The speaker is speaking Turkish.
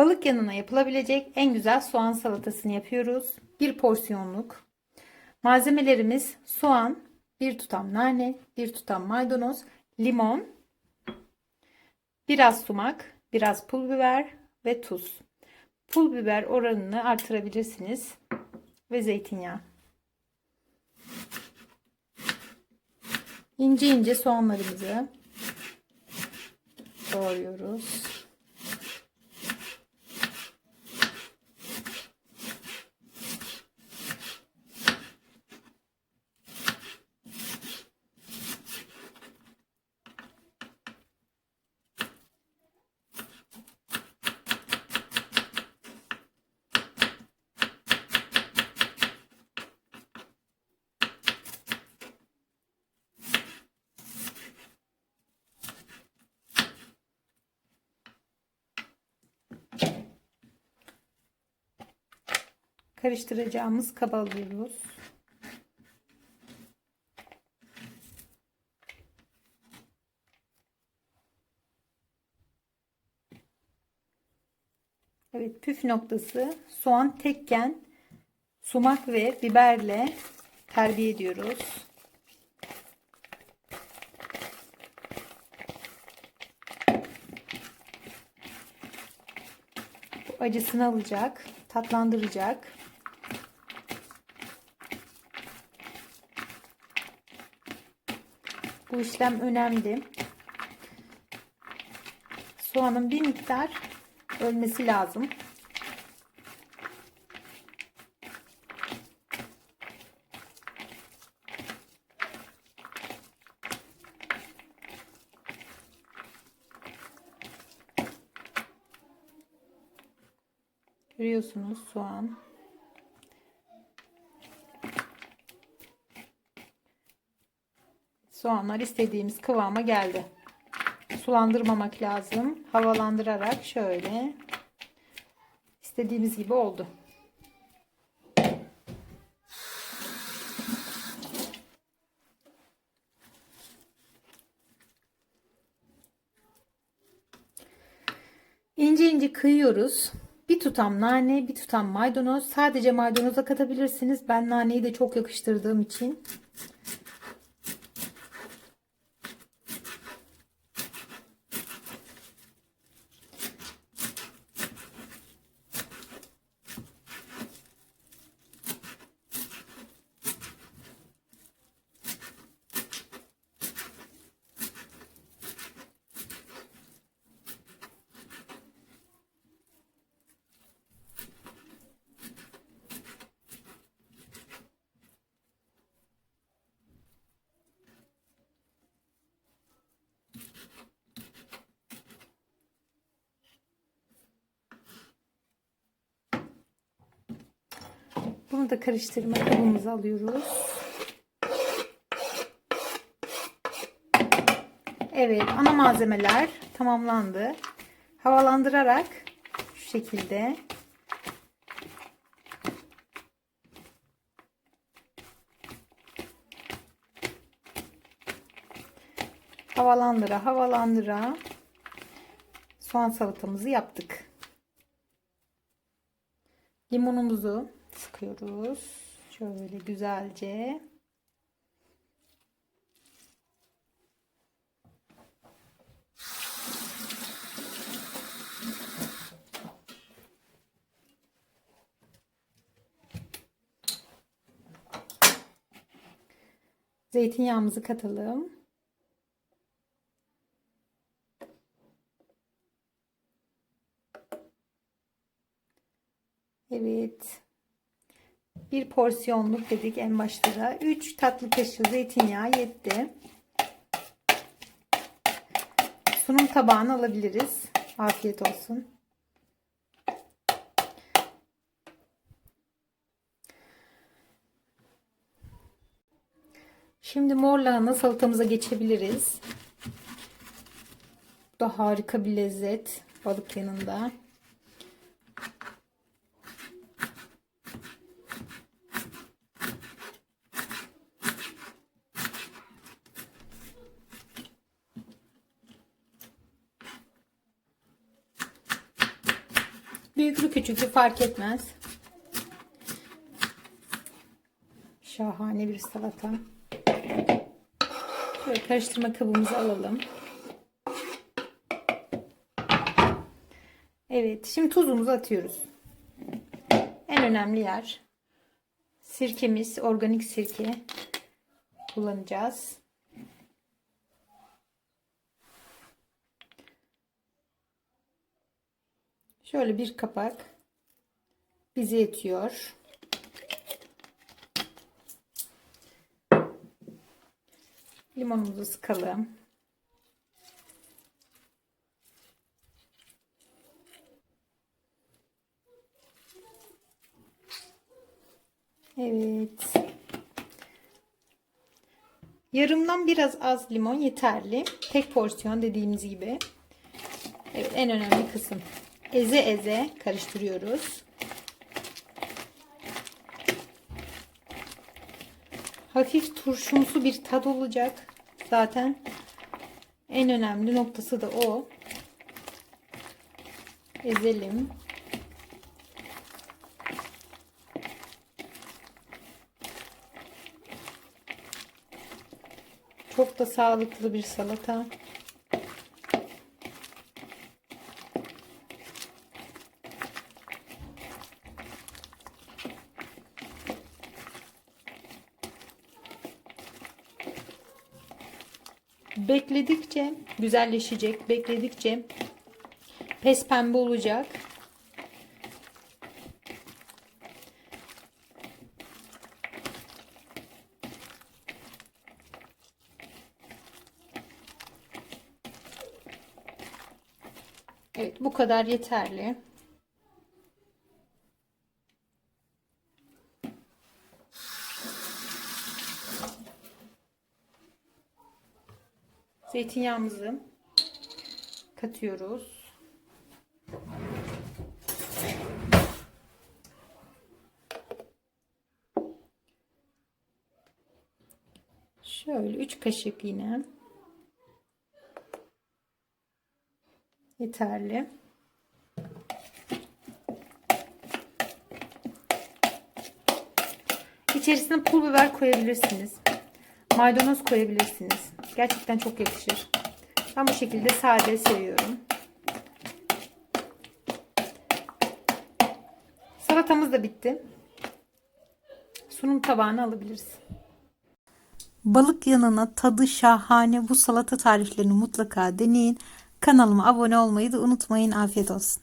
Balık yanına yapılabilecek en güzel soğan salatasını yapıyoruz. Bir porsiyonluk. Malzemelerimiz soğan, bir tutam nane, bir tutam maydanoz, limon, biraz sumak, biraz pul biber ve tuz. Pul biber oranını artırabilirsiniz ve zeytinyağı. İnce ince soğanlarımızı doğruyoruz. Karıştıracağımız kaba alıyoruz. Evet püf noktası soğan tekken sumak ve biberle terbiye ediyoruz. Bu acısını alacak, tatlandıracak. Bu işlem önemli. Soğanın bir miktar ölmesi lazım. Görüyorsunuz soğan. Soğanlar istediğimiz kıvama geldi. Sulandırmamak lazım. Havalandırarak şöyle istediğimiz gibi oldu. İnce ince kıyıyoruz. Bir tutam nane, bir tutam maydanoz. Sadece maydanoza katabilirsiniz. Ben naneyi de çok yakıştırdığım için Bunu da karıştırma kabımıza alıyoruz. Evet, ana malzemeler tamamlandı. Havalandırarak şu şekilde havalandıra havalandıra soğan salatamızı yaptık. Limonumuzu sıkıyoruz. Şöyle güzelce. Zeytinyağımızı katalım. Evet. Bir porsiyonluk dedik en başta da. 3 tatlı kaşığı zeytinyağı yetti. Sunum tabağını alabiliriz. Afiyet olsun. Şimdi mor lahana salatamıza geçebiliriz. Bu da harika bir lezzet balık yanında. Büyüklü küçüklü fark etmez. Şahane bir salata. Şöyle karıştırma kabımızı alalım. Evet, şimdi tuzumuzu atıyoruz. En önemli yer sirkemiz, organik sirke kullanacağız. Şöyle bir kapak bize yetiyor. Limonumuzu sıkalım. Evet. Yarımdan biraz az limon yeterli. Tek porsiyon dediğimiz gibi. Evet en önemli kısım. Eze eze karıştırıyoruz. Hafif turşumsu bir tad olacak. Zaten en önemli noktası da o. Ezelim. Çok da sağlıklı bir salata. Bekledikçe güzelleşecek. Bekledikçe pes pembe olacak. Evet bu kadar yeterli. Zeytinyağımızı katıyoruz. Şöyle 3 kaşık yine. Yeterli. İçerisine pul biber koyabilirsiniz. Maydanoz koyabilirsiniz. Gerçekten çok yakışır. Ben bu şekilde sade seviyorum. Salatamız da bitti. Sunum tabağına alabiliriz. Balık yanına tadı şahane bu salata tariflerini mutlaka deneyin. Kanalıma abone olmayı da unutmayın. Afiyet olsun.